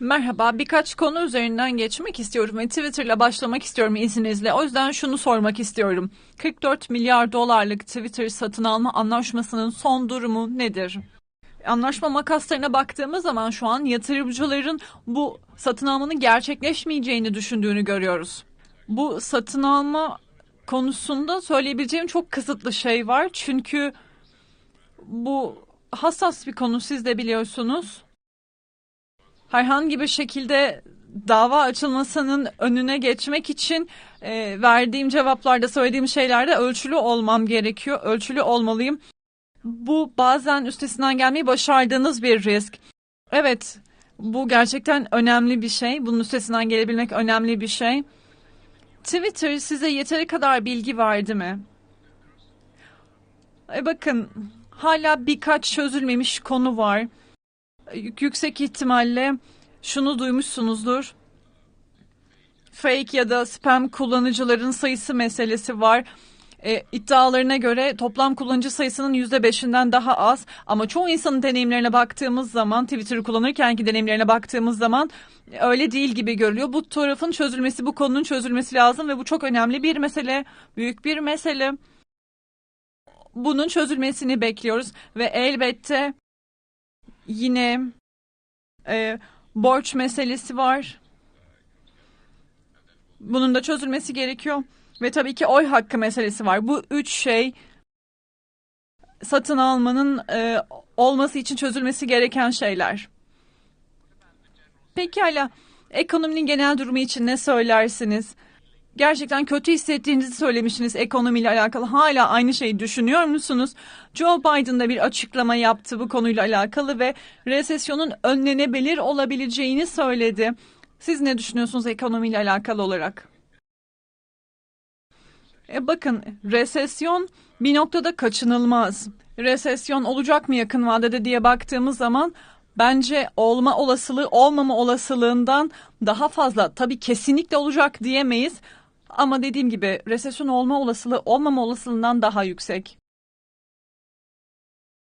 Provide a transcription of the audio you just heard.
Merhaba, birkaç konu üzerinden geçmek istiyorum ve Twitter'la başlamak istiyorum izninizle. O yüzden şunu sormak istiyorum. 44 milyar dolarlık Twitter satın alma anlaşmasının son durumu nedir? Anlaşma makaslarına baktığımız zaman şu an yatırımcıların bu satın almanın gerçekleşmeyeceğini düşündüğünü görüyoruz. Bu satın alma konusunda söyleyebileceğim çok kısıtlı şey var. Çünkü bu hassas bir konu siz de biliyorsunuz herhangi bir şekilde dava açılmasının önüne geçmek için e, verdiğim cevaplarda söylediğim şeylerde ölçülü olmam gerekiyor. Ölçülü olmalıyım. Bu bazen üstesinden gelmeyi başardığınız bir risk. Evet, bu gerçekten önemli bir şey. Bunun üstesinden gelebilmek önemli bir şey. Twitter size yeteri kadar bilgi verdi mi? E bakın, hala birkaç çözülmemiş konu var yüksek ihtimalle şunu duymuşsunuzdur. Fake ya da spam kullanıcıların sayısı meselesi var. E, iddialarına göre toplam kullanıcı sayısının %5'inden daha az. Ama çoğu insanın deneyimlerine baktığımız zaman, Twitter'ı kullanırkenki deneyimlerine baktığımız zaman öyle değil gibi görülüyor. Bu tarafın çözülmesi, bu konunun çözülmesi lazım ve bu çok önemli bir mesele, büyük bir mesele. Bunun çözülmesini bekliyoruz ve elbette Yine e, borç meselesi var. Bunun da çözülmesi gerekiyor. Ve tabii ki oy hakkı meselesi var. Bu üç şey satın almanın e, olması için çözülmesi gereken şeyler. Pekala, ekonominin genel durumu için ne söylersiniz? Gerçekten kötü hissettiğinizi söylemiştiniz ekonomiyle alakalı. Hala aynı şeyi düşünüyor musunuz? Joe Biden da bir açıklama yaptı bu konuyla alakalı ve resesyonun önlenebilir olabileceğini söyledi. Siz ne düşünüyorsunuz ekonomiyle alakalı olarak? E bakın resesyon bir noktada kaçınılmaz. Resesyon olacak mı yakın vadede diye baktığımız zaman bence olma olasılığı olmama olasılığından daha fazla. Tabii kesinlikle olacak diyemeyiz ama dediğim gibi resesyon olma olasılığı olmama olasılığından daha yüksek.